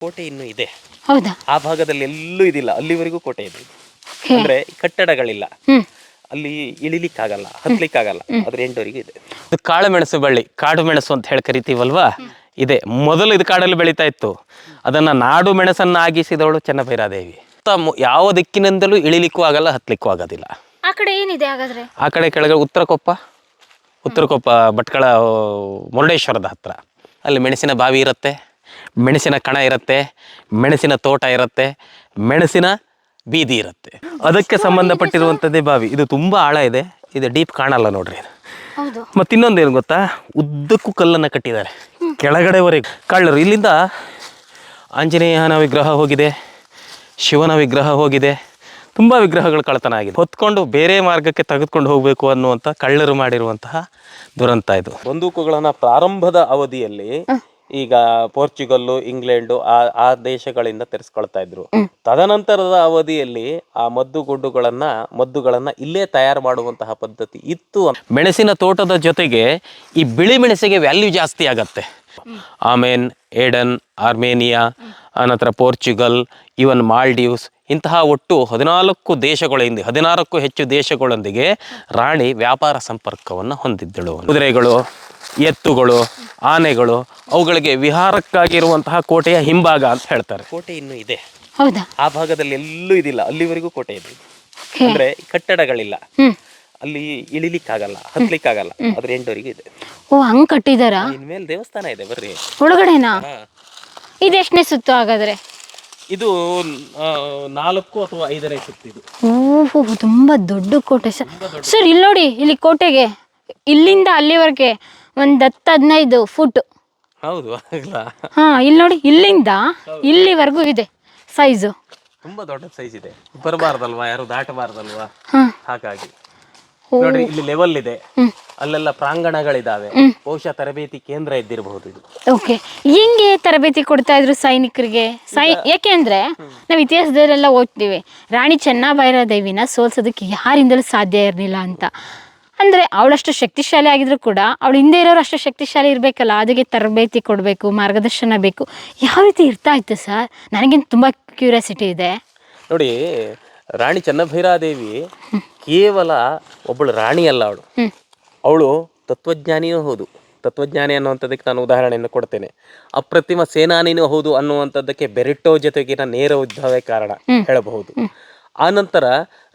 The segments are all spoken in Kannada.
ಕೋಟೆ ಇನ್ನು ಇದೆ. ಹೌದಾ? ಆ ಭಾಗದಲ್ಲಿ ಎಲ್ಲೂ ಇದಿಲ್ಲ. ಅಲ್ಲಿವರೆಗೂ ಕೋಟೆ ಇದೆ. ಅಂದ್ರೆ ಕಟ್ಟಡಗಳಿಲ್ಲ. ಅಲ್ಲಿ ಇಳಿಲಿಕ್ಕಾಗಲ್ಲ ಹತ್ಲಿಕ್ಕಾಗಲ್ಲ. ಅದ್ರ ಎಂಟವರೆಗೂ ಇದೆ. ಇದು ಕಾಳುಮೆಣಸು ಬಳ್ಳಿ. ಕಾಡು ಮೆಣಸು ಅಂತ ಹೇಳಿ ಕರಿತೀವಲ್ವಾ? ಇದೆ. ಮೊದಲು ಇದು ಕಾಡಲ್ಲಿ ಬೆಳೀತಾ ಇತ್ತು. ಅದನ್ನ ನಾಡು ಮೆಣಸನ್ನಾಗಿಸಿದವಳು ಚೆನ್ನಭೈರಾದೇವಿ ತ- ಮು- ಯಾವ ದಿಕ್ಕಿನಿಂದಲೂ ಇಳಿಲಿಕ್ಕೂ ಆಗಲ್ಲ ಹತ್ಲಿಕ್ಕೂ ಆಗೋದಿಲ್ಲ. ಆ ಕಡೆ ಏನಿದೆ ಹಾಗಾದ್ರೆ? ಆ ಕಡೆ ಕೆಳಗೆ ಉತ್ತರ ಕೊಪ್ಪ. ಉತ್ತರ ಕೊಪ್ಪ ಭಟ್ಕಳ ಮುರುಡೇಶ್ವರದ ಹತ್ರ. ಅಲ್ಲಿ ಮೆಣಸಿನ ಬಾವಿ ಇರುತ್ತೆ. ಮೆಣಸಿನ ಕಣ ಇರುತ್ತೆ ಮೆಣಸಿನ ತೋಟ ಇರುತ್ತೆ ಮೆಣಸಿನ ಬೀದಿ ಇರುತ್ತೆ. ಅದಕ್ಕೆ ಸಂಬಂಧಪಟ್ಟಿರುವಂಥದ್ದೇ ಬಾವಿ. ಇದು ತುಂಬ ಆಳ ಇದೆ ಇದು ಡೀಪ್ ಕಾಣಲ್ಲ ನೋಡ್ರಿ ಇದು. ಹೌದು. ಮತ್ತು ಇನ್ನೊಂದೇನು ಗೊತ್ತಾ? ಉದ್ದಕ್ಕೂ ಕಲ್ಲನ್ನು ಕಟ್ಟಿದ್ದಾರೆ. ಕೆಳಗಡೆವರೆಗೆ. ಕಳ್ಳರು ಇಲ್ಲಿಂದ ಆಂಜನೇಯನ ವಿಗ್ರಹ ಹೋಗಿದೆ ಶಿವನ ವಿಗ್ರಹ ಹೋಗಿದೆ. ತುಂಬ ವಿಗ್ರಹಗಳು ಕಳತನ ಆಗಿದೆ. ಹೊತ್ಕೊಂಡು ಬೇರೆ ಮಾರ್ಗಕ್ಕೆ ತೆಗೆದುಕೊಂಡು ಹೋಗಬೇಕು ಅನ್ನುವಂಥ ಕಳ್ಳರು ಮಾಡಿರುವಂತಹ ದುರಂತ ಇದು. ಬಂದೂಕುಗಳನ್ನು ಪ್ರಾರಂಭದ ಅವಧಿಯಲ್ಲಿ ಈಗ ಪೋರ್ಚುಗಲ್ಲು ಇಂಗ್ಲೆಂಡು ಆ ಆ ದೇಶಗಳಿಂದ ತರಿಸ್ಕೊಳ್ತಾ ಇದ್ರು. ತದನಂತರದ ಅವಧಿಯಲ್ಲಿ ಆ ಮದ್ದು ಗುಡ್ಡುಗಳನ್ನ ಮದ್ದುಗಳನ್ನ ಇಲ್ಲೇ ತಯಾರು ಮಾಡುವಂತಹ ಪದ್ಧತಿ ಇತ್ತು ಮೆಣಸಿನ ತೋಟದ ಜೊತೆಗೆ ಈ ಬಿಳಿ ಮೆಣಸಿಗೆ ವ್ಯಾಲ್ಯೂ ಜಾಸ್ತಿ ಆಗತ್ತೆ. ಆಮೇನ್ ಏಡನ್ ಆರ್ಮೇನಿಯಾ ಅನಂತರ ಪೋರ್ಚುಗಲ್ ಇವನ್ ಮಾಲ್ಡೀವ್ಸ್ ಇಂತಹ ಒಟ್ಟು ಹದಿನಾಲ್ಕು ದೇಶಗಳಿಂದ ಹದಿನಾರಕ್ಕೂ ಹೆಚ್ಚು ದೇಶಗಳೊಂದಿಗೆ ರಾಣಿ ವ್ಯಾಪಾರ ಸಂಪರ್ಕವನ್ನು ಹೊಂದಿದ್ದಳು. ಕುದುರೆಗಳು ಎತ್ತುಗಳು ಆನೆಗಳು ಅವುಗಳಿಗೆ ವಿಹಾರಕ್ಕಾಗಿರುವಂತಹ ಕೋಟೆಯ ಹಿಂಭಾಗ ಅಂತ ಹೇಳ್ತಾರೆ. ಕೋಟೆ ಇನ್ನೂ ಇದೆ. ಹೌದಾ? ಆ ಭಾಗದಲ್ಲಿ ಎಲ್ಲೂ ಇದಿಲ್ಲ. ಅಲ್ಲಿವರೆಗೂ ಕೋಟೆ ಇದೆ. ಅಂದ್ರೆ ಕಟ್ಟಡಗಳಿಲ್ಲ. ಅಲ್ಲಿ ಇಳಿಲಿಕ್ಕಾಗಲ್ಲ ಹತ್ಲಿಕ್ಕಾಗಲ್ಲ. ಅದ್ರ ಎಂಟವರೆಗೂ ಇದೆ. ಓ ಹಂಗ್ ಕಟ್ಟಿದಾರ? ಇನ್ಮೇಲೆ ದೇವಸ್ಥಾನ ಇದೆ ಬರ್ರಿ. ಒಳಗಡೆನಾ. ಇದೆಷ್ಟನೇ ಸುತ್ತು ಹಾಗಾದ್ರೆ? ಇದು ನಾಲ್ಕು ಅಥವಾ ಐದನೇ ಸುತ್ತು ಇದು. ಓಹೋ ತುಂಬಾ ದೊಡ್ಡ ಕೋಟೆ ಸರ್ ಸರ್ ಇಲ್ಲಿ ನೋಡಿ ಇಲ್ಲಿ ಕೋಟೆಗೆ ಇಲ್ಲಿಂದ ಅಲ್ಲಿವರೆಗೆ ಒಂದ್ ಹತ್ತು ಹದಿನೈದು ಫುಟ್ ಹೌದು ಆಗಲ್ಲ ಹಾ ಇಲ್ಲಿ ನೋಡಿ ಇಲ್ಲಿಂದ ಇಲ್ಲಿವರೆಗೂ ಇದೆ ಸೈಜು ತುಂಬಾ ದೊಡ್ಡ ಸೈಜ್ ಇದೆ. ಬರಬಾರ್ದಲ್ವಾ ಯಾರು ದಾಟಬಾರ್ದಲ್ವಾ? ಹಾಗಾಗಿ. ಓ. ನೋಡ್ರಿ ಇಲ್ಲಿ ಲೆವೆಲ್ ಇದೆ. ಅಲ್ಲೆಲ್ಲ ಪ್ರಾಂಗಣಗಳಿದಾವೆ. ಬಹುಶಃ ತರಬೇತಿ ಕೇಂದ್ರ ಇದ್ದಿರಬಹುದು ಇದು. ಓಕೆ. ಹಿಂಗೆ ತರಬೇತಿ ಕೊಡ್ತಾ ಇದ್ರು ಸೈನಿಕರಿಗೆ? ಸೈ ಯಾಕೆಂದ್ರೆ ನಾವು ಇತಿಹಾಸದಲ್ಲೆಲ್ಲ ಓದ್ತೀವಿ. ರಾಣಿ ಚೆನ್ನಭೈರಾದೇವಿನ ಸೋಲ್ಸೋದಕ್ಕೆ ಯಾರಿಂದಲೂ ಸಾಧ್ಯ ಇರಲಿಲ್ಲ ಅಂತ. ಅಂದ್ರೆ ಅವಳಷ್ಟು ಶಕ್ತಿಶಾಲಿ ಆಗಿದ್ರು ಕೂಡ ಅವಳ ಹಿಂದೆ ಇರೋರು ಅಷ್ಟು ಶಕ್ತಿಶಾಲಿ ಇರಬೇಕಲ್ಲ ಅದಕ್ಕೆ ತರಬೇತಿ ಕೊಡಬೇಕು ಮಾರ್ಗದರ್ಶನ ಬೇಕು. ಯಾವ ರೀತಿ ಇರ್ತಾ ಇತ್ತು ಸರ್? ನನಗಿಂತ ತುಂಬ ಕ್ಯೂರಿಯಾಸಿಟಿ ಇದೆ. ನೋಡಿ ರಾಣಿ ಚೆನ್ನಭೈರಾದೇವಿ ಕೇವಲ ಒಬ್ಬಳು ರಾಣಿ ಅಲ್ಲ ಅವಳು. ಅವಳು ತತ್ವಜ್ಞಾನಿಯೂ ಹೌದು. ತತ್ವಜ್ಞಾನಿ ಅನ್ನುವಂಥದ್ದಕ್ಕೆ ನಾನು ಉದಾಹರಣೆಯನ್ನು ಕೊಡ್ತೇನೆ. ಅಪ್ರತಿಮ ಸೇನಾನಿನೂ ಹೌದು ಅನ್ನುವಂಥದ್ದಕ್ಕೆ ಬೆರಿಟೋ ಜೊತೆಗಿನ ನೇರ ಉದ್ಭವೇ ಕಾರಣ ಹೇಳಬಹುದು. ಆನಂತರ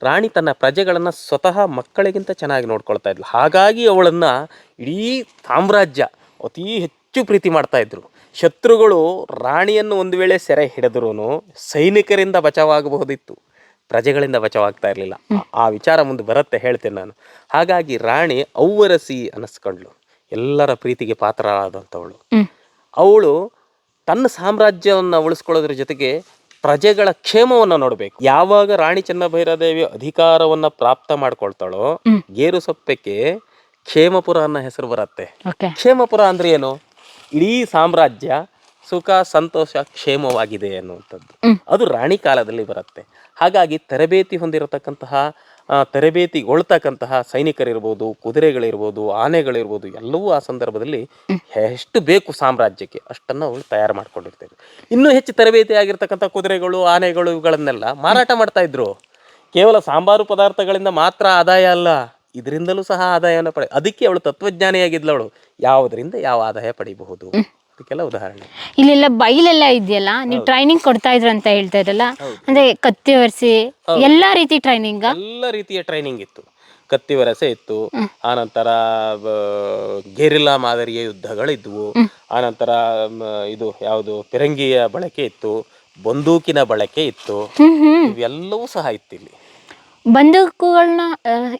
ರಾಣಿ ತನ್ನ ಪ್ರಜೆಗಳನ್ನು ಸ್ವತಃ ಮಕ್ಕಳಿಗಿಂತ ಚೆನ್ನಾಗಿ ನೋಡ್ಕೊಳ್ತಾ ಇದ್ಲು. ಹಾಗಾಗಿ ಅವಳನ್ನು ಇಡೀ ಸಾಮ್ರಾಜ್ಯ ಅತೀ ಹೆಚ್ಚು ಪ್ರೀತಿ ಮಾಡ್ತಾ ಇದ್ರು. ಶತ್ರುಗಳು ರಾಣಿಯನ್ನು ಒಂದು ವೇಳೆ ಸೆರೆ ಹಿಡಿದ್ರೂ ಸೈನಿಕರಿಂದ ಬಚಾವಾಗಬಹುದಿತ್ತು. ಪ್ರಜೆಗಳಿಂದ ಬಚಾವಾಗ್ತಾ ಇರಲಿಲ್ಲ. ಆ ವಿಚಾರ ಮುಂದೆ ಬರುತ್ತೆ ಹೇಳ್ತೇನೆ ನಾನು. ಹಾಗಾಗಿ ರಾಣಿ ಔವರಸಿ ಅನ್ನಿಸ್ಕೊಂಡ್ಳು ಎಲ್ಲರ ಪ್ರೀತಿಗೆ ಪಾತ್ರರಾದಂಥವಳು. ಅವಳು ತನ್ನ ಸಾಮ್ರಾಜ್ಯವನ್ನು ಉಳಿಸ್ಕೊಳ್ಳೋದ್ರ ಜೊತೆಗೆ ಪ್ರಜೆಗಳ ಕ್ಷೇಮವನ್ನ ನೋಡಬೇಕು. ಯಾವಾಗ ರಾಣಿ ಚೆನ್ನಭೈರಾದೇವಿ ಅಧಿಕಾರವನ್ನ ಪ್ರಾಪ್ತ ಮಾಡ್ಕೊಳ್ತಾಳೋ. ಗೇರು ಸೊಪ್ಪಕ್ಕೆ ಕ್ಷೇಮಪುರ ಅನ್ನೋ ಹೆಸರು ಬರುತ್ತೆ. ಕ್ಷೇಮಪುರ ಅಂದ್ರೆ ಏನು? ಇಡೀ ಸಾಮ್ರಾಜ್ಯ ಸುಖ ಸಂತೋಷ ಕ್ಷೇಮವಾಗಿದೆ ಅನ್ನುವಂಥದ್ದು. ಅದು ರಾಣಿ ಕಾಲದಲ್ಲಿ ಬರುತ್ತೆ. ಹಾಗಾಗಿ ತರಬೇತಿ ಹೊಂದಿರತಕ್ಕಂತಹ ತರಬೇತಿಗೊಳ್ತಕ್ಕಂತಹ ಸೈನಿಕರಿರ್ಬೋದು ಕುದುರೆಗಳಿರ್ಬೋದು ಆನೆಗಳಿರ್ಬೋದು ಎಲ್ಲವೂ ಆ ಸಂದರ್ಭದಲ್ಲಿ ಎಷ್ಟು ಬೇಕು ಸಾಮ್ರಾಜ್ಯಕ್ಕೆ ಅಷ್ಟನ್ನು ಅವಳು ತಯಾರು ಮಾಡ್ಕೊಂಡಿರ್ತೇವೆ ಇನ್ನೂ ಹೆಚ್ಚು ತರಬೇತಿ ಆಗಿರ್ತಕ್ಕಂಥ ಕುದುರೆಗಳು ಆನೆಗಳು ಇವುಗಳನ್ನೆಲ್ಲ ಮಾರಾಟ ಮಾಡ್ತಾ ಇದ್ರು. ಕೇವಲ ಸಾಂಬಾರು ಪದಾರ್ಥಗಳಿಂದ ಮಾತ್ರ ಆದಾಯ ಅಲ್ಲ ಇದರಿಂದಲೂ ಸಹ ಆದಾಯವನ್ನು ಪಡೆ ಅದಕ್ಕೆ ಅವಳು ತತ್ವಜ್ಞಾನಿಯಾಗಿದ್ಲು ಅವಳು. ಯಾವುದರಿಂದ ಯಾವ ಆದಾಯ ಪಡಿಬಹುದು? ಅದಕ್ಕೆಲ್ಲ ಉದಾಹರಣೆ. ಇಲ್ಲೆಲ್ಲ ಬೈಲೆಲ್ಲ ಇದೆಯಲ್ಲ ನೀವು ಟ್ರೈನಿಂಗ್ ಕೊಡ್ತಾ ಇದ್ರು ಅಂತ ಹೇಳ್ತಾ ಇದ್ರಲ್ಲ ಅಂದ್ರೆ ಕತ್ತಿ ಒರೆಸಿ ಎಲ್ಲಾ ರೀತಿ ಟ್ರೈನಿಂಗ್ ಎಲ್ಲ ರೀತಿಯ ಟ್ರೈನಿಂಗ್ ಇತ್ತು. ಕತ್ತಿ ವರಸೆ ಇತ್ತು. ಆನಂತರ ಗೆರಿಲ್ಲಾ ಮಾದರಿಯ ಯುದ್ಧಗಳಿದ್ವು. ಆನಂತರ ಇದು ಯಾವುದು ಪಿರಂಗಿಯ ಬಳಕೆ ಇತ್ತು ಬಂದೂಕಿನ ಬಳಕೆ ಇತ್ತು. ಇವೆಲ್ಲವೂ ಸಹ ಇತ್ತು ಇಲ್ಲಿ. ಬಂದೂಕುಗಳನ್ನ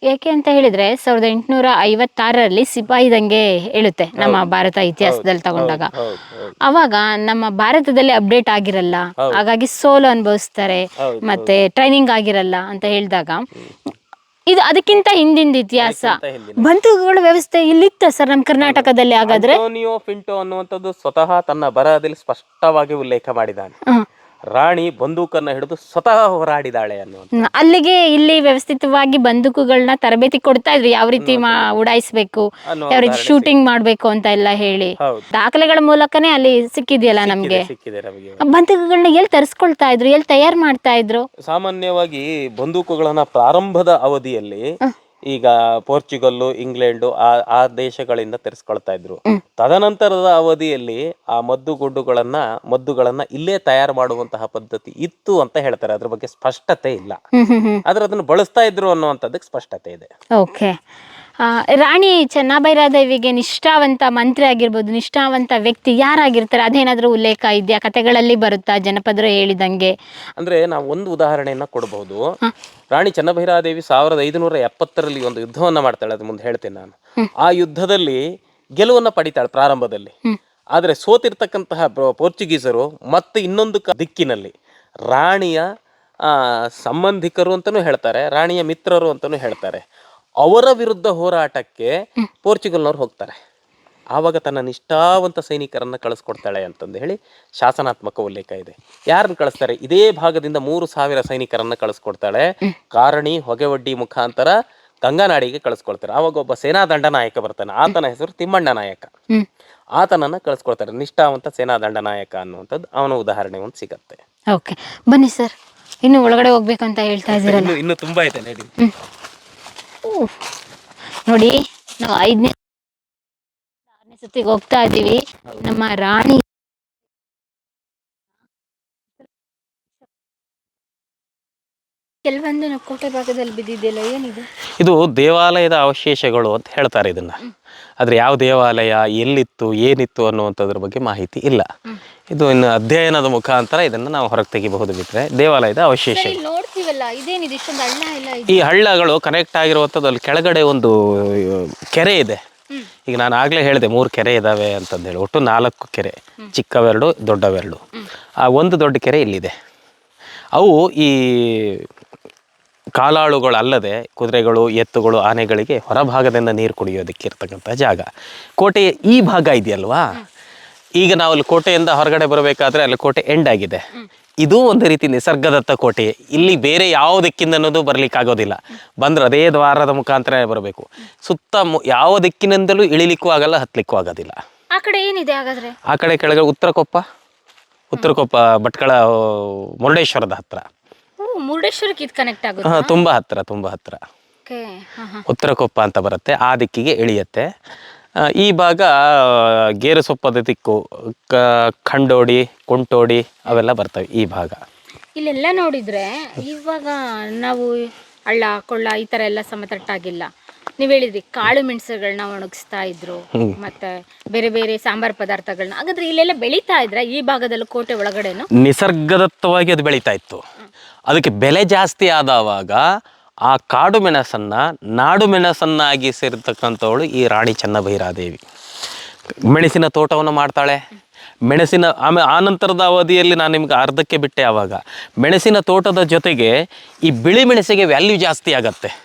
ಏಕೆ ಅಂತ ಹೇಳಿದ್ರೆ ಸಾವಿರದ ಎಂಟುನೂರ ಐವತ್ತಾರರಲ್ಲಿ ಸಿಪಾಯಿ ದಂಗೆ ಹೇಳುತ್ತೆ ನಮ್ಮ ಭಾರತ ಇತಿಹಾಸದಲ್ಲಿ ತಗೊಂಡಾಗ. ಅವಾಗ ನಮ್ಮ ಭಾರತದಲ್ಲಿ ಅಪ್ಡೇಟ್ ಆಗಿರಲ್ಲ ಹಾಗಾಗಿ ಸೋಲು ಅನುಭವಿಸ್ತಾರೆ ಮತ್ತೆ ಟ್ರೈನಿಂಗ್ ಆಗಿರಲ್ಲ ಅಂತ ಹೇಳಿದಾಗ. ಇದು ಅದಕ್ಕಿಂತ ಹಿಂದಿನ ಇತಿಹಾಸ. ಬಂದೂಕುಗಳ ವ್ಯವಸ್ಥೆ ಇಲ್ಲಿತ್ತ ಸರ್ ನಮ್ಮ ಕರ್ನಾಟಕದಲ್ಲಿ ಹಾಗಾದ್ರೆ? ಅನ್ನುವಂಥದ್ದು ಸ್ವತಃ ತನ್ನ ಬರಹದಲ್ಲಿ ಸ್ಪಷ್ಟವಾಗಿ ಉಲ್ಲೇಖ ಮಾಡಿದ್ದಾನೆ. ರಾಣಿ ಬಂದೂಕನ್ನು ಹಿಡಿದು ಸ್ವತಃ ಹೋರಾಡಿದಾಳೆ ಅನ್ನೋ ಹ್ಮ್. ಅಲ್ಲಿಗೆ ಇಲ್ಲಿ ವ್ಯವಸ್ಥಿತವಾಗಿ ಬಂದೂಕುಗಳನ್ನ ತರಬೇತಿ ಕೊಡ್ತಾ ಇದ್ರು. ಯಾವ ರೀತಿ ಮಾ ಉಡಾಯಿಸ್ಬೇಕು ಅನ್ನೋ ಯಾವ ರೀತಿ ಶೂಟಿಂಗ್ ಮಾಡ್ಬೇಕು ಅಂತ ಎಲ್ಲ ಹೇಳಿ. ಹೌದು. ದಾಖಲೆಗಳ ಮೂಲಕನೇ ಅಲ್ಲಿ ಸಿಕ್ಕಿದೆಯಲ್ಲ ನಮ್ಗೆ? ಸಿಕ್ಕಿದೆ ನಮಗೆ. ಬಂದೂಕುಗಳನ್ನ ಎಲ್ಲಿ ತರಿಸ್ಕೊಳ್ತಾ ಇದ್ರು ಎಲ್ಲಿ ತಯಾರು ಮಾಡ್ತಾ ಇದ್ರು? ಸಾಮಾನ್ಯವಾಗಿ ಬಂದೂಕುಗಳನ್ನ ಪ್ರಾರಂಭದ ಅವಧಿಯಲ್ಲಿ ಈಗ ಪೋರ್ಚುಗಲ್ಲು ಇಂಗ್ಲೆಂಡು ಆ ಆ ದೇಶಗಳಿಂದ ತರಿಸ್ಕೊಳ್ತಾ ಇದ್ರು. ತದನಂತರದ ಅವಧಿಯಲ್ಲಿ ಆ ಮದ್ದುಗುಡ್ಡುಗಳನ್ನ ಮದ್ದುಗಳನ್ನ ಇಲ್ಲೇ ತಯಾರು ಮಾಡುವಂತಹ ಪದ್ಧತಿ ಇತ್ತು ಅಂತ ಹೇಳ್ತಾರೆ. ಅದ್ರ ಬಗ್ಗೆ ಸ್ಪಷ್ಟತೆ ಇಲ್ಲ. ಆದ್ರೆ ಅದನ್ನು ಬಳಸ್ತಾ ಇದ್ರು ಅನ್ನುವಂಥದ್ದಕ್ಕೆ ಸ್ಪಷ್ಟತೆ ಇದೆ. ಓಕೆ. ರಾಣಿ ಚೆನ್ನಭೈರಾದೇವಿಗೆ ನಿಷ್ಠಾವಂತ ಮಂತ್ರಿ ಆಗಿರ್ಬೋದು ನಿಷ್ಠಾವಂತ ವ್ಯಕ್ತಿ ಯಾರಾಗಿರ್ತಾರೆ? ಅದೇನಾದರೂ ಉಲ್ಲೇಖ ಇದೆಯಾ? ಕಥೆಗಳಲ್ಲಿ ಬರುತ್ತಾ? ಜನಪದರು ಹೇಳಿದಂಗೆ. ಅಂದ್ರೆ ನಾವು ಒಂದು ಉದಾಹರಣೆಯನ್ನು ಕೊಡಬಹುದು ರಾಣಿ ಚೆನ್ನಭೈರಾದೇವಿ ಸಾವಿರದ ಐದುನೂರ ಎಪ್ಪತ್ತರಲ್ಲಿ ಒಂದು ಯುದ್ಧವನ್ನ ಮಾಡ್ತಾಳೆ ಅದು ಮುಂದೆ ಹೇಳ್ತೇನೆ ನಾನು. ಆ ಯುದ್ಧದಲ್ಲಿ ಗೆಲುವನ್ನ ಪಡಿತಾಳೆ ಪ್ರಾರಂಭದಲ್ಲಿ. ಆದರೆ ಸೋತಿರ್ತಕ್ಕಂತಹ ಪೋರ್ಚುಗೀಸರು ಮತ್ತೆ ಇನ್ನೊಂದು ದಿಕ್ಕಿನಲ್ಲಿ ರಾಣಿಯ ಸಂಬಂಧಿಕರು ಅಂತಲೂ ಹೇಳ್ತಾರೆ ರಾಣಿಯ ಮಿತ್ರರು ಅಂತಲೂ ಹೇಳ್ತಾರೆ. ಅವರ ವಿರುದ್ಧ ಹೋರಾಟಕ್ಕೆ ಪೋರ್ಚುಗಲ್ನವ್ರು ಹೋಗ್ತಾರೆ. ಆವಾಗ ತನ್ನ ನಿಷ್ಠಾವಂತ ಸೈನಿಕರನ್ನ ಕಳಿಸ್ಕೊಡ್ತಾಳೆ ಅಂತಂದು ಹೇಳಿ ಶಾಸನಾತ್ಮಕ ಉಲ್ಲೇಖ ಇದೆ. ಯಾರನ್ನ ಕಳಿಸ್ತಾರೆ? ಇದೇ ಭಾಗದಿಂದ ಮೂರು ಸಾವಿರ ಸೈನಿಕರನ್ನ ಕಳಿಸ್ಕೊಡ್ತಾಳೆ. ಕಾರಣಿ ಹೊಗೆವಡ್ಡಿ ಮುಖಾಂತರ ಗಂಗಾನಾಡಿಗೆ ಕಳಿಸ್ಕೊಳ್ತಾರೆ. ಆವಾಗ ಒಬ್ಬ ಸೇನಾ ದಂಡ ನಾಯಕ ಬರ್ತಾನೆ. ಆತನ ಹೆಸರು ತಿಮ್ಮಣ್ಣ ನಾಯಕ. ಆತನನ್ನ ಕಳಿಸ್ಕೊಳ್ತಾರೆ. ನಿಷ್ಠಾವಂತ ಸೇನಾ ದಂಡ ನಾಯಕ ಅನ್ನುವಂಥದ್ದು ಅವನ ಉದಾಹರಣೆ ಒಂದು ಸಿಗತ್ತೆ. ಓಕೆ ಬನ್ನಿ ಸರ್. ಇನ್ನು ಒಳಗಡೆ ಹೋಗ್ಬೇಕಂತ ಅಂತ ಹೇಳ್ತಾ ಇದ್ದೀರಾ ಇನ್ನು ಇನ್ನು ತುಂಬಾ ಇದೆ ನಡಿ ನಾವು ಐದನೇ ಆರನೇ ಸುತ್ತಿಗೆ ಹೋಗ್ತಾ ಇದ್ದೀವಿ. ನಮ್ಮ ರಾಣಿ ಕೆಲವೊಂದು ಕೋಟೆ ಭಾಗದಲ್ಲಿ ಬಿದ್ದಿದೆಯಲ್ಲ ಏನಿದೆ? ಇದು ದೇವಾಲಯದ ಅವಶೇಷಗಳು ಅಂತ ಹೇಳ್ತಾರೆ ಇದನ್ನ. ಆದ್ರೆ ಯಾವ ದೇವಾಲಯ ಎಲ್ಲಿತ್ತು ಏನಿತ್ತು ಅನ್ನುವಂಥದ್ರ ಬಗ್ಗೆ ಮಾಹಿತಿ ಇಲ್ಲ. ಇದು ಇನ್ನು ಅಧ್ಯಯನದ ಮುಖಾಂತರ ಇದನ್ನ ನಾವು ಹೊರಗೆ ತೆಗಿಬಹುದು ಬಿಟ್ರೆ ದೇವಾಲಯದ ಅವಶೇಷ ನೋಡ್ತೀವಲ್ಲ ಇದೇನಿದೆ? ಇಷ್ಟೊಂದು ಹಳ್ಳ ಎಲ್ಲ ಇದೆ ಈ ಹಳ್ಳಗಳು ಕನೆಕ್ಟ್ ಆಗಿರುವಂಥದ್ದು ಅಲ್ಲಿ ಕೆಳಗಡೆ ಒಂದು ಕೆರೆ ಇದೆ. ಈಗ ನಾನು ಆಗಲೇ ಹೇಳಿದೆ ಮೂರು ಕೆರೆ ಇದಾವೆ ಅಂತಂದೇಳಿ ಒಟ್ಟು ನಾಲ್ಕು ಕೆರೆ ಚಿಕ್ಕವೆರಡು ದೊಡ್ಡವೆರಡು. ಆ ಒಂದು ದೊಡ್ಡ ಕೆರೆ ಇಲ್ಲಿದೆ. ಅವು ಈ ಕಾಲಾಳುಗಳು ಅಲ್ಲದೆ ಕುದುರೆಗಳು ಎತ್ತುಗಳು ಆನೆಗಳಿಗೆ ಹೊರಭಾಗದಿಂದ ನೀರು ಕುಡಿಯೋದಕ್ಕೆ ಇರ್ತಕ್ಕಂಥ ಜಾಗ. ಕೋಟೆಯ ಈ ಭಾಗ ಇದೆಯಲ್ವಾ? ಈಗ ನಾವು ಅಲ್ಲಿ ಕೋಟೆಯಿಂದ ಹೊರಗಡೆ ಬರಬೇಕಾದ್ರೆ ಅಲ್ಲಿ ಕೋಟೆ ಎಂಡ್ ಆಗಿದೆ. ಇದು ಒಂದು ರೀತಿ ನಿಸರ್ಗದತ್ತ ಕೋಟೆ. ಇಲ್ಲಿ ಬೇರೆ ಯಾವ ದಿಕ್ಕಿಂದ ಅನ್ನೋದು ಬರ್ಲಿಕ್ಕೆ ಆಗೋದಿಲ್ಲ ಬಂದ್ರೆ ಅದೇ ದ್ವಾರದ ಮುಖಾಂತರ ಬರಬೇಕು. ಸುತ್ತ ಯಾವ ದಿಕ್ಕಿನಿಂದಲೂ ಇಳಿಲಿಕ್ಕೂ ಆಗಲ್ಲ ಹತ್ತಲಿಕ್ಕೂ ಆಗೋದಿಲ್ಲ. ಆ ಕಡೆ ಏನಿದೆ ಹಾಗಾದ್ರೆ? ಆ ಕಡೆ ಕೆಳಗೆ ಉತ್ತರ ಕೊಪ್ಪ ಉತ್ತರ ಕೊಪ್ಪ ಭಟ್ಕಳ ಮುರುಡೇಶ್ವರದ ಹತ್ರ. ಓ ಮುರುಡೇಶ್ವರಕ್ಕೆ ಇದು ಕನೆಕ್ಟ್ ಆಗುತ್ತೆ? ಹಾ, ತುಂಬಾ ಹತ್ರ ತುಂಬಾ ಹತ್ರ. ಓಕೆ ಹಾಂ ಹಾಂ. ಉತ್ತರ ಕೊಪ್ಪ ಅಂತ ಬರುತ್ತೆ ಆ ದಿಕ್ಕಿಗೆ ಇಳಿಯುತ್ತೆ. ಈ ಭಾಗ ಗೇರು ಸೊಪ್ಪದ ದಿಕ್ಕು ಕ- ಖಂಡೋಡಿ ಕುಂಟೋಡಿ ಅವೆಲ್ಲ ಬರ್ತವೆ ಈ ಭಾಗ. ಇಲ್ಲೆಲ್ಲ ನೋಡಿದ್ರೆ ಇವಾಗ ನಾವು ಹಳ್ಳ ಕೊಳ್ಳ ಈ ತರ ಎಲ್ಲ ಸಮತಟ್ಟಾಗಿಲ್ಲ ನೀವು ಹೇಳಿದ್ರಿ ಕಾಳು ಮೆಣಸುಗಳನ್ನ ಒಣಗಿಸ್ತಾ ಇದ್ರು ಮತ್ತೆ ಬೇರೆ ಬೇರೆ ಸಾಂಬಾರ್ ಪದಾರ್ಥಗಳನ್ನ ಹಾಗಾದ್ರೆ ಇಲ್ಲೆಲ್ಲ ಬೆಳೀತಾ ಇದ್ರೆ? ಈ ಭಾಗದಲ್ಲಿ ಕೋಟೆ ಒಳಗಡೆನು? ನಿಸರ್ಗದತ್ತವಾಗಿ ಅದು ಬೆಳೀತಾ ಇತ್ತು. ಅದಕ್ಕೆ ಬೆಲೆ ಜಾಸ್ತಿ ಆದವಾಗ ಆ ಕಾಡು ಮೆಣಸನ್ನು ನಾಡು ಮೆಣಸನ್ನಾಗಿ ಸೇರಿರ್ತಕ್ಕಂಥವಳು ಈ ರಾಣಿ ಚೆನ್ನಭೈರಾದೇವಿ. ಮೆಣಸಿನ ತೋಟವನ್ನು ಮಾಡ್ತಾಳೆ. ಮೆಣಸಿನ ಆಮೇಲೆ ಆನಂತರದ ನಂತರದ ಅವಧಿಯಲ್ಲಿ ನಾನು ನಿಮ್ಗೆ ಅರ್ಧಕ್ಕೆ ಬಿಟ್ಟೆ ಆವಾಗ. ಮೆಣಸಿನ ತೋಟದ ಜೊತೆಗೆ ಈ ಬಿಳಿ ಮೆಣಸಿಗೆ ವ್ಯಾಲ್ಯೂ ಜಾಸ್ತಿ ಆಗತ್ತೆ.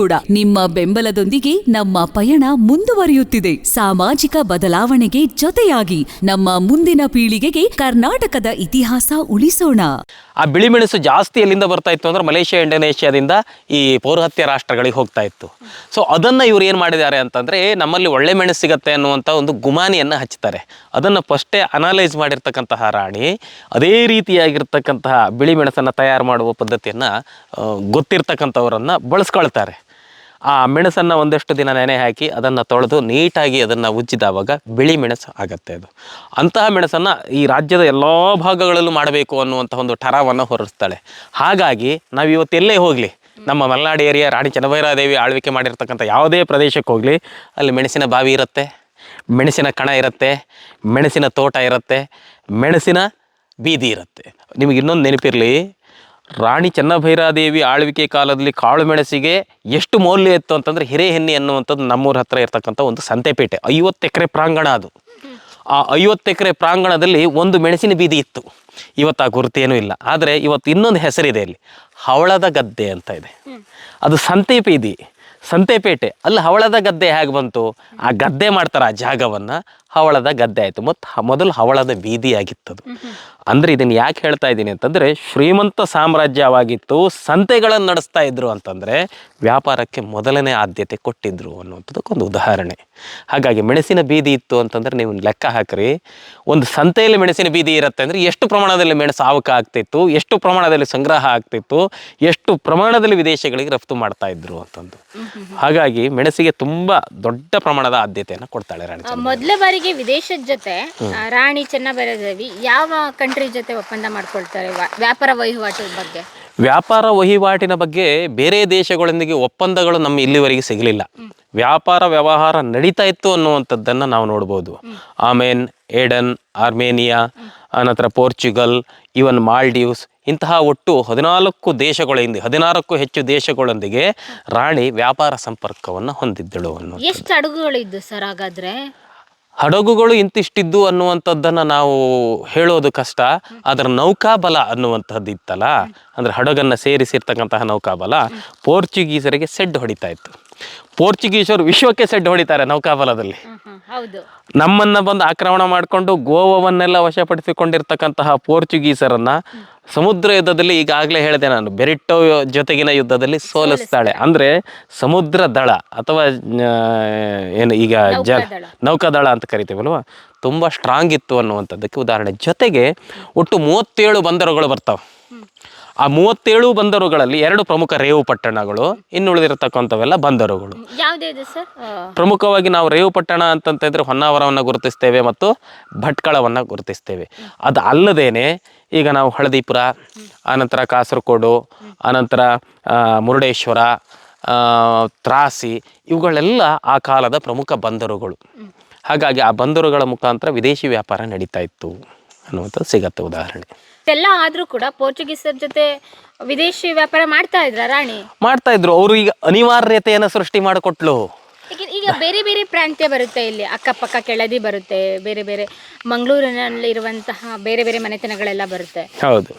ಕೂಡ ನಿಮ್ಮ ಬೆಂಬಲದೊಂದಿಗೆ ನಮ್ಮ ಪಯಣ ಮುಂದುವರಿಯುತ್ತಿದೆ. ಸಾಮಾಜಿಕ ಬದಲಾವಣೆಗೆ ಜೊತೆಯಾಗಿ ನಮ್ಮ ಮುಂದಿನ ಪೀಳಿಗೆಗೆ ಕರ್ನಾಟಕದ ಇತಿಹಾಸ ಉಳಿಸೋಣ. ಆ ಬಿಳಿ ಮೆಣಸು ಜಾಸ್ತಿ ಎಲ್ಲಿಂದ ಬರ್ತಾ ಇತ್ತು ಅಂದ್ರೆ ಮಲೇಷ್ಯಾ, ಇಂಡೋನೇಷ್ಯಾದಿಂದ ಈ ಪೌರಹತ್ಯ ರಾಷ್ಟ್ರಗಳಿಗೆ ಹೋಗ್ತಾ ಇತ್ತು. ಸೊ ಅದನ್ನ ಇವ್ರು ಏನು ಮಾಡಿದ್ದಾರೆ ಅಂತಂದ್ರೆ ನಮ್ಮಲ್ಲಿ ಒಳ್ಳೆ ಮೆಣಸು ಸಿಗತ್ತೆ ಅನ್ನುವಂತ ಒಂದು ಗುಮಾನಿಯನ್ನು ಹಚ್ತಾರೆ ಅದನ್ನ ಫಸ್ಟೇ ಅನಾಲೈಸ್ ಮಾಡಿರ್ತಕ್ಕಂತಹ ರಾಣಿ, ಅದೇ ರೀತಿಯಾಗಿರ್ತಕ್ಕಂತಹ ಬಿಳಿ ಮೆಣಸನ್ನ ತಯಾರು ಮಾಡುವ ಪದ್ಧತಿಯನ್ನ ಗೊತ್ತಿರ್ತಕ್ಕಂಥವರನ್ನ ಬಳಸ್ಕೊಳ್ತಾರೆ. ಆ ಮೆಣಸನ್ನು ಒಂದಷ್ಟು ದಿನ ನೆನೆ ಹಾಕಿ ಅದನ್ನು ತೊಳೆದು ನೀಟಾಗಿ ಅದನ್ನು ಉಜ್ಜಿದವಾಗ ಬಿಳಿ ಮೆಣಸು ಆಗತ್ತೆ ಅದು. ಅಂತಹ ಮೆಣಸನ್ನು ಈ ರಾಜ್ಯದ ಎಲ್ಲ ಭಾಗಗಳಲ್ಲೂ ಮಾಡಬೇಕು ಅನ್ನುವಂಥ ಒಂದು ಠರಾವನ್ನು ಹೊರಡಿಸ್ತಾಳೆ. ಹಾಗಾಗಿ ನಾವು ಇವತ್ತು ಎಲ್ಲೇ ಹೋಗಲಿ, ನಮ್ಮ ಮಲೆನಾಡು ಏರಿಯಾ, ರಾಣಿ ಚೆನ್ನಭೈರಾದೇವಿ ಆಳ್ವಿಕೆ ಮಾಡಿರ್ತಕ್ಕಂಥ ಯಾವುದೇ ಪ್ರದೇಶಕ್ಕೆ ಹೋಗಲಿ, ಅಲ್ಲಿ ಮೆಣಸಿನ ಬಾವಿ ಇರುತ್ತೆ, ಮೆಣಸಿನ ಕಣ ಇರುತ್ತೆ, ಮೆಣಸಿನ ತೋಟ ಇರುತ್ತೆ, ಮೆಣಸಿನ ಬೀದಿ ಇರುತ್ತೆ. ನಿಮಗೆ ಇನ್ನೊಂದು ನೆನಪಿರಲಿ ರಾಣಿ ಚೆನ್ನಭೈರಾದೇವಿ ಆಳ್ವಿಕೆ ಕಾಲದಲ್ಲಿ ಕಾಳು ಮೆಣಸಿಗೆ ಎಷ್ಟು ಮೌಲ್ಯ ಇತ್ತು ಅಂತಂದ್ರೆ ಹಿರೇಹೆನ್ನಿ ಅನ್ನುವಂಥದ್ದು ನಮ್ಮೂರ ಹತ್ರ ಇರ್ತಕ್ಕಂಥ ಒಂದು ಸಂತೆಪೇಟೆ. ಐವತ್ತು ಎಕರೆ ಪ್ರಾಂಗಣ ಅದು. ಆ ಐವತ್ತು ಎಕರೆ ಪ್ರಾಂಗಣದಲ್ಲಿ ಒಂದು ಮೆಣಸಿನ ಬೀದಿ ಇತ್ತು. ಇವತ್ತು ಆ ಗುರುತೇನೂ ಇಲ್ಲ. ಆದರೆ ಇವತ್ತು ಇನ್ನೊಂದು ಹೆಸರಿದೆ ಅಲ್ಲಿ. ಹವಳದ ಗದ್ದೆ ಅಂತ ಇದೆ. ಅದು ಸಂತೆ ಬೀದಿ ಸಂತೆಪೇಟೆ. ಅಲ್ಲಿ ಹವಳದ ಗದ್ದೆ ಹೇಗೆ ಬಂತು? ಆ ಗದ್ದೆ ಮಾಡ್ತಾರೆ ಆ ಜಾಗವನ್ನು. ಹವಳದ ಗದ್ದೆ ಆಯಿತು. ಮತ್ತು ಮೊದಲು ಹವಳದ ಬೀದಿ ಆಗಿತ್ತದು ಅಂದರೆ ಇದನ್ನು ಯಾಕೆ ಹೇಳ್ತಾ ಇದ್ದೀನಿ ಅಂತಂದರೆ ಶ್ರೀಮಂತ ಸಾಮ್ರಾಜ್ಯವಾಗಿತ್ತು ಸಂತೆಗಳನ್ನು ನಡೆಸ್ತಾ ಇದ್ರು ಅಂತಂದರೆ ವ್ಯಾಪಾರಕ್ಕೆ ಮೊದಲನೇ ಆದ್ಯತೆ ಕೊಟ್ಟಿದ್ರು ಅನ್ನುವಂಥದ್ದಕ್ಕೊಂದು ಉದಾಹರಣೆ. ಹಾಗಾಗಿ ಮೆಣಸಿನ ಬೀದಿ ಇತ್ತು ಅಂತಂದರೆ ನೀವು ಲೆಕ್ಕ ಹಾಕ್ರಿ. ಒಂದು ಸಂತೆಯಲ್ಲಿ ಮೆಣಸಿನ ಬೀದಿ ಇರುತ್ತೆ ಅಂದರೆ ಎಷ್ಟು ಪ್ರಮಾಣದಲ್ಲಿ ಮೆಣಸು ಆವಕ ಆಗ್ತಿತ್ತು ಎಷ್ಟು ಪ್ರಮಾಣದಲ್ಲಿ ಸಂಗ್ರಹ ಆಗ್ತಿತ್ತು ಎಷ್ಟು ಪ್ರಮಾಣದಲ್ಲಿ ವಿದೇಶಗಳಿಗೆ ರಫ್ತು ಮಾಡ್ತಾ ಇದ್ರು ಅಂತಂದು. ಹಾಗಾಗಿ ಮೆಣಸಿಗೆ ತುಂಬ ದೊಡ್ಡ ಪ್ರಮಾಣದ ಆದ್ಯತೆಯನ್ನು ಕೊಡ್ತಾಳೆ ರಾಣಿ ಬಾರಿಗೆ ವಿದೇಶದ ಜೊತೆ ರಾಣಿ ಚೆನ್ನಬೈರದೇವಿ ಯಾವ ಕಂಟ್ರಿ ಜೊತೆ ಒಪ್ಪಂದ ಮಾಡ್ಕೊಳ್ತಾರೆ ವ್ಯಾಪಾರ ವಹಿವಾಟು ಬಗ್ಗೆ? ವ್ಯಾಪಾರ ವಹಿವಾಟಿನ ಬಗ್ಗೆ ಬೇರೆ ದೇಶಗಳೊಂದಿಗೆ ಒಪ್ಪಂದಗಳು ನಮ್ಮ ಇಲ್ಲಿವರೆಗೆ ಸಿಗಲಿಲ್ಲ. ವ್ಯಾಪಾರ ವ್ಯವಹಾರ ನಡೀತಾ ಇತ್ತು ಅನ್ನುವಂಥದ್ದನ್ನು ನಾವು ನೋಡ್ಬೋದು. ಆಮೇನ್ ಏಡನ್ ಆರ್ಮೇನಿಯಾ ಆನಂತರ ಪೋರ್ಚುಗಲ್ ಇವನ್ ಮಾಲ್ಡೀವ್ಸ್ ಇಂತಹ ಒಟ್ಟು ಹದಿನಾಲ್ಕು ದೇಶಗಳಿಂದ ಹದಿನಾರಕ್ಕೂ ಹೆಚ್ಚು ದೇಶಗಳೊಂದಿಗೆ ರಾಣಿ ವ್ಯಾಪಾರ ಸಂಪರ್ಕವನ್ನು ಹೊಂದಿದ್ದಳು ಎಷ್ಟು ಅಡುಗುಗಳಿದ್ದು ಸರ್ ಹಾಗಾದ್ರೆ? ಹಡಗುಗಳು ಇಂತಿಷ್ಟಿದ್ದು ಅನ್ನುವಂಥದ್ದನ್ನು ನಾವು ಹೇಳೋದು ಕಷ್ಟ. ಅದರ ನೌಕಾಬಲ ಅನ್ನುವಂಥದ್ದು ಇತ್ತಲ್ಲ ಅಂದ್ರೆ ಹಡಗನ್ನು ಸೇರಿಸಿರ್ತಕ್ಕಂತಹ ನೌಕಾಬಲ ಪೋರ್ಚುಗೀಸರಿಗೆ ಸೆಡ್ ಹೊಡಿತಾ ಇತ್ತು. ಪೋರ್ಚುಗೀಸರು ವಿಶ್ವಕ್ಕೆ ಸೆಡ್ ಹೊಡಿತಾರೆ ನೌಕಾಬಲದಲ್ಲಿ. ನಮ್ಮನ್ನ ಬಂದು ಆಕ್ರಮಣ ಮಾಡಿಕೊಂಡು ಗೋವಾವನ್ನೆಲ್ಲ ವಶಪಡಿಸಿಕೊಂಡಿರ್ತಕ್ಕಂತಹ ಪೋರ್ಚುಗೀಸರನ್ನ ಸಮುದ್ರ ಯುದ್ಧದಲ್ಲಿ ಈಗಾಗಲೇ ಹೇಳಿದೆ ನಾನು ಬೆರಿಟೋ ಜೊತೆಗಿನ ಯುದ್ಧದಲ್ಲಿ ಸೋಲಿಸ್ತಾಳೆ ಅಂದ್ರೆ ಸಮುದ್ರ ದಳ ಅಥವಾ ಏನು ಈಗ ಜ. ನೌಕಾದಳ ಅಂತ ಕರಿತೀವಲ್ವ? ತುಂಬ ಸ್ಟ್ರಾಂಗ್ ಇತ್ತು ಅನ್ನುವಂಥದ್ದಕ್ಕೆ ಉದಾಹರಣೆ. ಜೊತೆಗೆ ಒಟ್ಟು ಮೂವತ್ತೇಳು ಬಂದರುಗಳು ಬರ್ತಾವೆ. ಆ ಮೂವತ್ತೇಳು ಬಂದರುಗಳಲ್ಲಿ ಎರಡು ಪ್ರಮುಖ ರೇವು ಪಟ್ಟಣಗಳು ಇನ್ನುಳಿದಿರತಕ್ಕಂಥವೆಲ್ಲ ಬಂದರುಗಳು. ಸರ್? ಪ್ರಮುಖವಾಗಿ ನಾವು ರೇವು ಪಟ್ಟಣ ಅಂತಂತಿದ್ರೆ ಹೊನ್ನಾವರವನ್ನು ಗುರುತಿಸ್ತೇವೆ ಮತ್ತು ಭಟ್ಕಳವನ್ನು ಗುರುತಿಸ್ತೇವೆ. ಅದು ಅಲ್ಲದೇನೆ ಈಗ ನಾವು ಹಳದಿಪುರ ಆನಂತರ ಕಾಸರಗೋಡು ಆನಂತರ ಮುರುಡೇಶ್ವರ ತ್ರಾಸಿ ಇವುಗಳೆಲ್ಲ ಆ ಕಾಲದ ಪ್ರಮುಖ ಬಂದರುಗಳು. ಹಾಗಾಗಿ ಆ ಬಂದರುಗಳ ಮುಖಾಂತರ ವಿದೇಶಿ ವ್ಯಾಪಾರ ನಡೀತಾ ಇತ್ತು. ಅನ್ನುವಂಥದ್ದು ಸಿಗತ್ತೆ ಉದಾಹರಣೆ. ಎಲ್ಲ ಆದರೂ ಕೂಡ ಪೋರ್ಚುಗೀಸರ ಜೊತೆ ವಿದೇಶಿ ವ್ಯಾಪಾರ ಮಾಡ್ತಾ ಇದ್ರ ರಾಣಿ? ಮಾಡ್ತಾ ಇದ್ರು. ಅವರು ಈಗ ಅನಿವಾರ್ಯತೆಯನ್ನು ಸೃಷ್ಟಿ ಮಾಡಿಕೊಟ್ಲು. ಈಗ ಈಗ ಬೇರೆ ಬೇರೆ ಪ್ರಾಂತ್ಯ ಬರುತ್ತೆ ಇಲ್ಲಿ. ಅಕ್ಕಪಕ್ಕ ಕೆಳದಿ ಬರುತ್ತೆ. ಬೇರೆ ಬೇರೆ ಮಂಗಳೂರಿನಲ್ಲಿ ಇರುವಂತಹ ಬೇರೆ ಬೇರೆ ಮನೆತನಗಳೆಲ್ಲ ಬರುತ್ತೆ. ಹೌದು.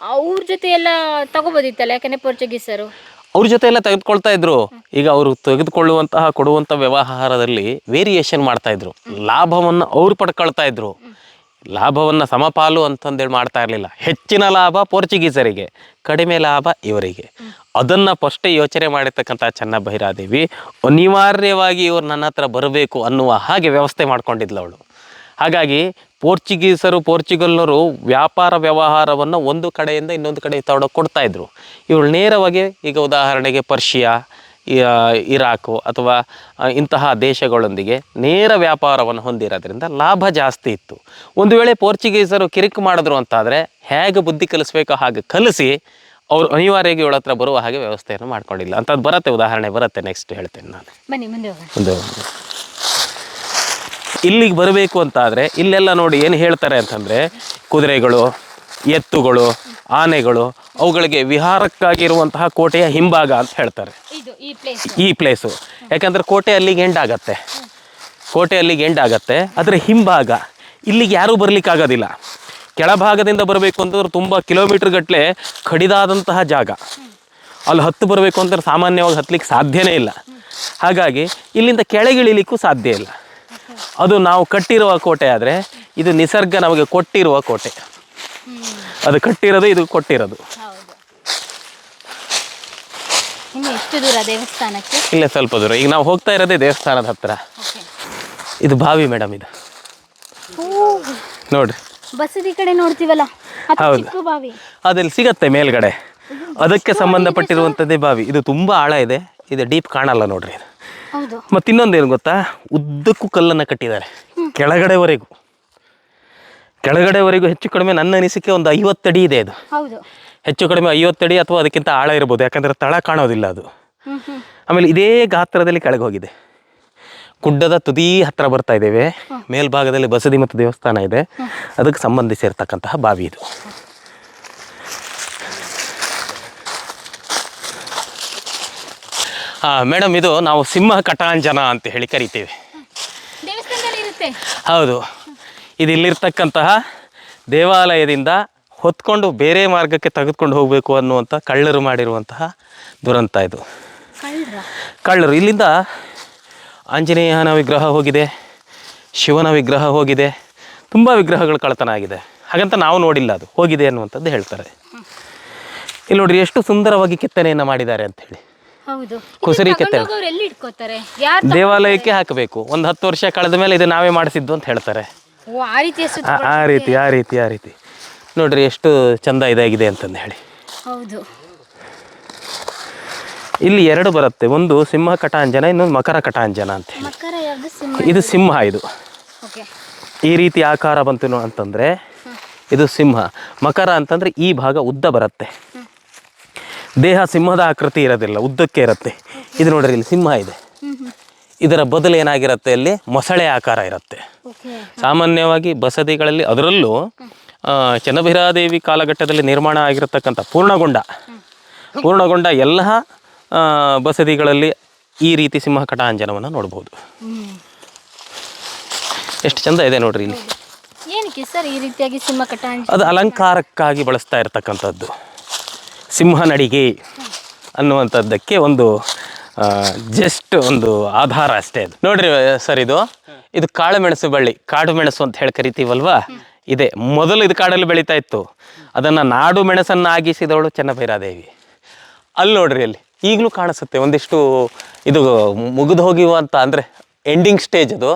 ಅವ್ರ ಜೊತೆ ಎಲ್ಲ ತಗೋಬೋದಿತ್ತಲ್ಲ? ಯಾಕಂದ್ರೆ ಪೋರ್ಚುಗೀಸರು? ಅವ್ರ ಜೊತೆ ಎಲ್ಲ ತೆಗೆದುಕೊಳ್ತಾ ಇದ್ರು. ಈಗ ಅವರು ತೆಗೆದುಕೊಳ್ಳುವಂತಹ ಕೊಡುವಂಥ ವ್ಯವಹಾರದಲ್ಲಿ ವೇರಿಯೇಷನ್ ಮಾಡ್ತಾ ಇದ್ರು. ಲಾಭವನ್ನು ಅವ್ರು ಪಡ್ಕೊಳ್ತಾ ಇದ್ರು. ಲಾಭವನ್ನು ಸಮಪಾಲು ಅಂತಂದೇಳಿ ಮಾಡ್ತಾ ಇರಲಿಲ್ಲ. ಹೆಚ್ಚಿನ ಲಾಭ ಪೋರ್ಚುಗೀಸರಿಗೆ, ಕಡಿಮೆ ಲಾಭ ಇವರಿಗೆ. ಅದನ್ನು ಫಸ್ಟೇ ಯೋಚನೆ ಮಾಡಿರ್ತಕ್ಕಂಥ ಚೆನ್ನಭೈರಾದೇವಿ ಅನಿವಾರ್ಯವಾಗಿ ಇವರು ನನ್ನ ಹತ್ರ ಬರಬೇಕು ಅನ್ನುವ ಹಾಗೆ ವ್ಯವಸ್ಥೆ ಮಾಡ್ಕೊಂಡಿದ್ಲು ಅವಳು. ಹಾಗಾಗಿ ಪೋರ್ಚುಗೀಸರು ಪೋರ್ಚುಗಲ್ನವರು ವ್ಯಾಪಾರ ವ್ಯವಹಾರವನ್ನು ಒಂದು ಕಡೆಯಿಂದ ಇನ್ನೊಂದು ಕಡೆ ತಗೊಂಡೋಗಿ ಕೊಡ್ತಾ ಇದ್ರು. ಇವಳು ನೇರವಾಗಿ ಈಗ ಉದಾಹರಣೆಗೆ ಪರ್ಷಿಯಾ ಇರಾಕು ಅಥವಾ ಇಂತಹ ದೇಶಗಳೊಂದಿಗೆ ನೇರ ವ್ಯಾಪಾರವನ್ನು ಹೊಂದಿರೋದ್ರಿಂದ ಲಾಭ ಜಾಸ್ತಿ ಇತ್ತು. ಒಂದು ವೇಳೆ ಪೋರ್ಚುಗೀಸರು ಕಿರಿಕ್ ಮಾಡಿದ್ರು ಅಂತಾದರೆ ಹೇಗೆ ಬುದ್ಧಿ ಕಲಿಸ್ಬೇಕೋ ಹಾಗೆ ಕಲಿಸಿ ಅವರು ಅನಿವಾರ್ಯವಾಗಿ ಇವಳ ಹತ್ರ ಬರುವ ಹಾಗೆ ವ್ಯವಸ್ಥೆಯನ್ನು ಮಾಡ್ಕೊಂಡಿಲ್ಲ. ಅಂತ ಬರುತ್ತೆ ಉದಾಹರಣೆ ಬರುತ್ತೆ ನೆಕ್ಸ್ಟ್ ಹೇಳ್ತೇನೆ ನಾನು. ಬನ್ನಿ ಮುಂದೆ ಹೋಗೋಣ. ಇಲ್ಲಿಗೆ ಬರಬೇಕು ಅಂತಾದರೆ ಇಲ್ಲೆಲ್ಲ ನೋಡಿ ಏನು ಹೇಳ್ತಾರೆ ಅಂತಂದರೆ ಕುದುರೆಗಳು ಎತ್ತುಗಳು ಆನೆಗಳು ಅವುಗಳಿಗೆ ವಿಹಾರಕ್ಕಾಗಿರುವಂತಹ ಕೋಟೆಯ ಹಿಂಭಾಗ ಅಂತ ಹೇಳ್ತಾರೆ. ಈ ಪ್ಲೇಸ್ ಈ ಪ್ಲೇಸು ಯಾಕಂದರೆ ಕೋಟೆ ಅಲ್ಲಿಗೆ ಎಂಡಾಗತ್ತೆ ಕೋಟೆ ಅಲ್ಲಿಗೆ ಎಂಡಾಗತ್ತೆ ಅದರ ಹಿಂಭಾಗ ಇಲ್ಲಿಗೆ ಯಾರೂ ಬರಲಿಕ್ಕಾಗೋದಿಲ್ಲ ಕೆಳಭಾಗದಿಂದ ಬರಬೇಕು ಅಂತಂದ್ರೆ ತುಂಬ ಕಿಲೋಮೀಟರ್ ಗಟ್ಟಲೆ ಕಡಿದಾದಂತಹ ಜಾಗ. ಅಲ್ಲಿ ಹತ್ತು ಬರಬೇಕು ಅಂತಂದ್ರೆ ಸಾಮಾನ್ಯವಾಗಿ ಹತ್ತಲಿಕ್ಕೆ ಸಾಧ್ಯನೇ ಇಲ್ಲ. ಹಾಗಾಗಿ ಇಲ್ಲಿಂದ ಕೆಳಗಿಳಿಲಿಕ್ಕೂ ಸಾಧ್ಯ ಇಲ್ಲ. ಅದು ನಾವು ಕಟ್ಟಿರುವ ಕೋಟೆ ಆದರೆ ಇದು ನಿಸರ್ಗ ನಮಗೆ ಕೊಟ್ಟಿರುವ ಕೋಟೆ. ಅದು ಕಟ್ಟಿರೋದು ಇದು ಕೊಟ್ಟಿರೋದು. ಹೌದು. ಇನ್ನು ಎಷ್ಟು ದೂರ ದೇವಸ್ಥಾನಕ್ಕೆ? ಇಲ್ಲೇ ಸ್ವಲ್ಪ ದೂರ. ಈಗ ನಾವು ಹೋಗ್ತಾ ಇರೋದೇ ದೇವಸ್ಥಾನದ ಹತ್ರ. ಇದು ಬಾವಿ ಮೇಡಮ್ ಇದು. ನೋಡ್ರಿ. ಬಸದಿ ಕಡೆ ನೋಡ್ತೀವಲ್ಲ? ಹೌದು. ಬಾವಿ. ಅದಲ್ಲಿ ಸಿಗತ್ತೆ ಮೇಲ್ಗಡೆ. ಅದಕ್ಕೆ ಸಂಬಂಧಪಟ್ಟಿರುವಂಥದ್ದೇ ಬಾವಿ. ಇದು ತುಂಬ ಆಳ ಇದೆ. ಇದು ಡೀಪ್ ಕಾಣಲ್ಲ ನೋಡ್ರಿ ಇದು. ಹೌದು. ಮತ್ತು ಇನ್ನೊಂದೇನು ಗೊತ್ತಾ? ಉದ್ದಕ್ಕೂ ಕಲ್ಲನ್ನು ಕಟ್ಟಿದ್ದಾರೆ. ಕೆಳಗಡೆವರೆಗೂ. ಕೆಳಗಡೆವರೆಗೂ ಹೆಚ್ಚು ಕಡಿಮೆ ನನ್ನ ಅನಿಸಿಕೆ ಒಂದು ಐವತ್ತಡಿ ಇದೆ ಅದು. ಹೌದು. ಹೆಚ್ಚು ಕಡಿಮೆ ಐವತ್ತಡಿ ಅಥವಾ ಅದಕ್ಕಿಂತ ಆಳ ಇರ್ಬೋದು ಯಾಕಂದರೆ ತಳ ಕಾಣೋದಿಲ್ಲ ಅದು. ಆಮೇಲೆ ಇದೇ ಗಾತ್ರದಲ್ಲಿ ಕೆಳಗೆ ಹೋಗಿದೆ ಗುಡ್ಡದ ತುದಿ ಹತ್ರ ಬರ್ತಾ ಇದ್ದೇವೆ ಮೇಲ್ಭಾಗದಲ್ಲಿ ಬಸದಿ ಮತ್ತು ದೇವಸ್ಥಾನ ಇದೆ. ಅದಕ್ಕೆ ಸಂಬಂಧಿಸಿರ್ತಕ್ಕಂತಹ ಬಾವಿ ಇದು. ಹಾಂ ಮೇಡಮ್ ಇದು ನಾವು ಸಿಂಹ ಕಟಾಂಜನ ಅಂತ ಹೇಳಿ ಕರಿತೇವೆ. ಹೌದು. ಇದು ಇಲ್ಲಿರ್ತಕ್ಕಂತಹ ದೇವಾಲಯದಿಂದ ಹೊತ್ಕೊಂಡು ಬೇರೆ ಮಾರ್ಗಕ್ಕೆ ತೆಗೆದುಕೊಂಡು ಹೋಗಬೇಕು ಅನ್ನುವಂಥ ಕಳ್ಳರು ಮಾಡಿರುವಂತಹ ದುರಂತ ಇದು. ಕಳ್ಳರು? ಇಲ್ಲಿಂದ ಆಂಜನೇಯನ ವಿಗ್ರಹ ಹೋಗಿದೆ ಶಿವನ ವಿಗ್ರಹ ಹೋಗಿದೆ ತುಂಬ ವಿಗ್ರಹಗಳು ಕಳ್ಳತನ ಆಗಿದೆ ಹಾಗಂತ ನಾವು ನೋಡಿಲ್ಲ ಅದು ಹೋಗಿದೆ ಅನ್ನುವಂಥದ್ದು ಹೇಳ್ತಾರೆ. ಇಲ್ಲಿ ನೋಡ್ರಿ ಎಷ್ಟು ಸುಂದರವಾಗಿ ಕೆತ್ತನೆಯನ್ನು ಮಾಡಿದ್ದಾರೆ ಅಂತ ಹೇಳಿ. ಹೌದು. ಕುಸರಿ ಕೆತ್ತನೆ. ದೇವಾಲಯಕ್ಕೆ ಹಾಕಬೇಕು. ಒಂದು ಹತ್ತು ವರ್ಷ ಕಳೆದ ಮೇಲೆ ಇದು ನಾವೇ ಮಾಡಿಸಿದ್ದು ಅಂತ ಹೇಳ್ತಾರೆ. ಆ ರೀತಿ ಆ- ರೀತಿ ಆ ರೀತಿ ನೋಡ್ರಿ ಎಷ್ಟು ಚಂದ ಇದಾಗಿದೆ ಅಂತಂದು ಹೇಳಿ. ಹೌದು. ಇಲ್ಲಿ ಎರಡು ಬರುತ್ತೆ. ಒಂದು ಸಿಂಹ ಕಟಾಂಜನ ಇನ್ನೊಂದು ಮಕರ ಕಟಾಂಜನ ಅಂತ ಹೇಳಿ. ಇದು ಸಿಂಹ ಇದು. ಈ ರೀತಿ ಆಕಾರ ಬಂತು ಅಂತಂದ್ರೆ ಇದು ಸಿಂಹ. ಮಕರ ಅಂತಂದ್ರೆ ಈ ಭಾಗ ಉದ್ದ ಬರುತ್ತೆ. ದೇಹ ಸಿಂಹದ ಆಕೃತಿ ಇರೋದಿಲ್ಲ ಉದ್ದಕ್ಕೆ ಇರುತ್ತೆ. ಇದು ನೋಡ್ರಿ ಇಲ್ಲಿ ಸಿಂಹ ಇದೆ. ಇದರ ಬದಲು ಏನಾಗಿರುತ್ತೆ ಅಲ್ಲಿ ಮೊಸಳೆ ಆಕಾರ ಇರುತ್ತೆ. ಸಾಮಾನ್ಯವಾಗಿ ಬಸದಿಗಳಲ್ಲಿ ಅದರಲ್ಲೂ ಚನ್ನಭೈರಾದೇವಿ ಕಾಲಘಟ್ಟದಲ್ಲಿ ನಿರ್ಮಾಣ ಆಗಿರತಕ್ಕಂಥ ಪೂರ್ಣಗೊಂಡ ಪೂರ್ಣಗೊಂಡ ಎಲ್ಲ ಬಸದಿಗಳಲ್ಲಿ ಈ ರೀತಿ ಸಿಂಹ ಕಟಾಂಜನವನ್ನು ನೋಡ್ಬೋದು. ಎಷ್ಟು ಚಂದ ಇದೆ ನೋಡ್ರಿ ಇಲ್ಲಿ. ಏನಕ್ಕೆ ಸರ್ ಈ ರೀತಿಯಾಗಿ ಸಿಂಹ ಕಟಾಂಜ ಅದು ಅಲಂಕಾರಕ್ಕಾಗಿ ಬಳಸ್ತಾ ಇರತಕ್ಕಂಥದ್ದು. ಸಿಂಹ ನಡಿಗೆ ಅನ್ನುವಂಥದ್ದಕ್ಕೆ ಒಂದು ಜಸ್ಟ್ ಒಂದು ಆಧಾರ ಅಷ್ಟೇ ಅದು. ನೋಡ್ರಿ ಸರ್ ಇದು ಇದು ಕಾಳು ಮೆಣಸು ಬಳ್ಳಿ. ಕಾಡು ಮೆಣಸು ಅಂತ ಹೇಳಿ ಕರಿತೀವಲ್ವಾ? ಇದೆ. ಮೊದಲು ಇದು ಕಾಡಲ್ಲಿ ಬೆಳೀತಾ ಇತ್ತು. ಅದನ್ನು ನಾಡು ಮೆಣಸನ್ನು ಆಗಿಸಿದವಳು ಚೆನ್ನಭೈರಾದೇವಿ ಅಲ್ಲಿ ನೋಡ್ರಿ ಅಲ್ಲಿ ಈಗಲೂ ಕಾಣಿಸುತ್ತೆ. ಒಂದಿಷ್ಟು ಇದು ಮುಗಿದು ಹೋಗಿವಂತ ಅಂದರೆ ಎಂಡಿಂಗ್ ಸ್ಟೇಜ್ ಅದು.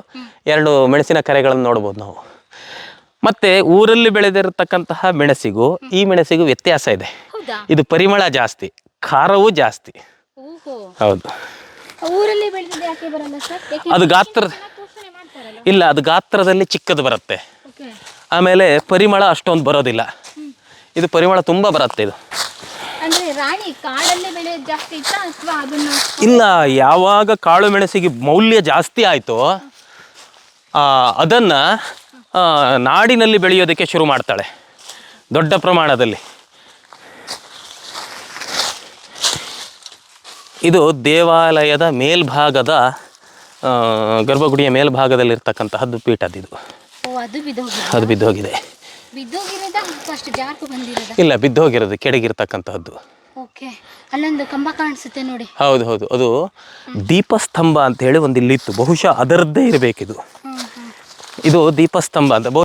ಎರಡು ಮೆಣಸಿನ ಕರೆಗಳನ್ನು ನೋಡ್ಬೋದು ನಾವು. ಮತ್ತೆ ಊರಲ್ಲಿ ಬೆಳೆದಿರತಕ್ಕಂತಹ ಮೆಣಸಿಗೂ ಈ ಮೆಣಸಿಗೂ ವ್ಯತ್ಯಾಸ ಇದೆ. ಇದು ಪರಿಮಳ ಜಾಸ್ತಿ ಖಾರವೂ ಜಾಸ್ತಿ. ಹೌದು. ಊರಲ್ಲಿ ಬೆಳೆದಿದ್ದು ಯಾಕೆ ಬರಲ್ಲ ಸರ್? ಯಾಕೆ ಅದು ಗಾತ್ರ ಪೋಷಣೆ ಮಾಡ್ತಾರಲ್ಲ? ಇಲ್ಲ ಅದು ಗಾತ್ರದಲ್ಲಿ ಚಿಕ್ಕದು ಬರುತ್ತೆ. ಆಮೇಲೆ ಪರಿಮಳ ಅಷ್ಟೊಂದು ಬರೋದಿಲ್ಲ. ಇದು ಪರಿಮಳ ತುಂಬ ಬರುತ್ತೆ ಇದು. ಅಂದ್ರೆ ರಾಣಿ ಕಾಡಲ್ಲೇ ಬೆಳೆಯೋದು ಜಾಸ್ತಿ ಇತ್ತ ಅಥವಾ ಅದನ್ನ ಇಲ್ಲ ಯಾವಾಗ ಕಾಳು ಮೆಣಸಿಗೆ ಮೌಲ್ಯ ಜಾಸ್ತಿ ಆಯಿತೋ ಅದನ್ನು ನಾಡಿನಲ್ಲಿ ಬೆಳೆಯೋದಕ್ಕೆ ಶುರು ಮಾಡ್ತಾಳೆ. ದೊಡ್ಡ ಪ್ರಮಾಣದಲ್ಲಿ. ಇದು ದೇವಾಲಯದ ಮೇಲ್ಭಾಗದ ಗರ್ಭಗುಡಿಯ ಮೇಲ್ಭಾಗದಲ್ಲಿರ್ತಕ್ಕಂತಹದ್ದು ಪೀಠದಿದು ಅದು ಬಿದ್ದೋಗಿದೆ. ಇಲ್ಲ ಬಿದ್ದೋಗಿರೋದು ಕೆಡಗಿರ್ತಕ್ಕಂತಹದ್ದು ಅಲ್ಲೊಂದು ಕಂಬ ಕಾಣಿಸುತ್ತೆ ನೋಡಿ. ಹೌದು ಹೌದು. ಅದು ದೀಪಸ್ತಂಭ ಅಂತ ಹೇಳಿ ಒಂದು ಇಲ್ಲಿತ್ತು. ಬಹುಶಃ ಅದರದ್ದೇ ಇರಬೇಕಿದು. ಇದು ದೀಪಸ್ತಂಭ ಅಂತ.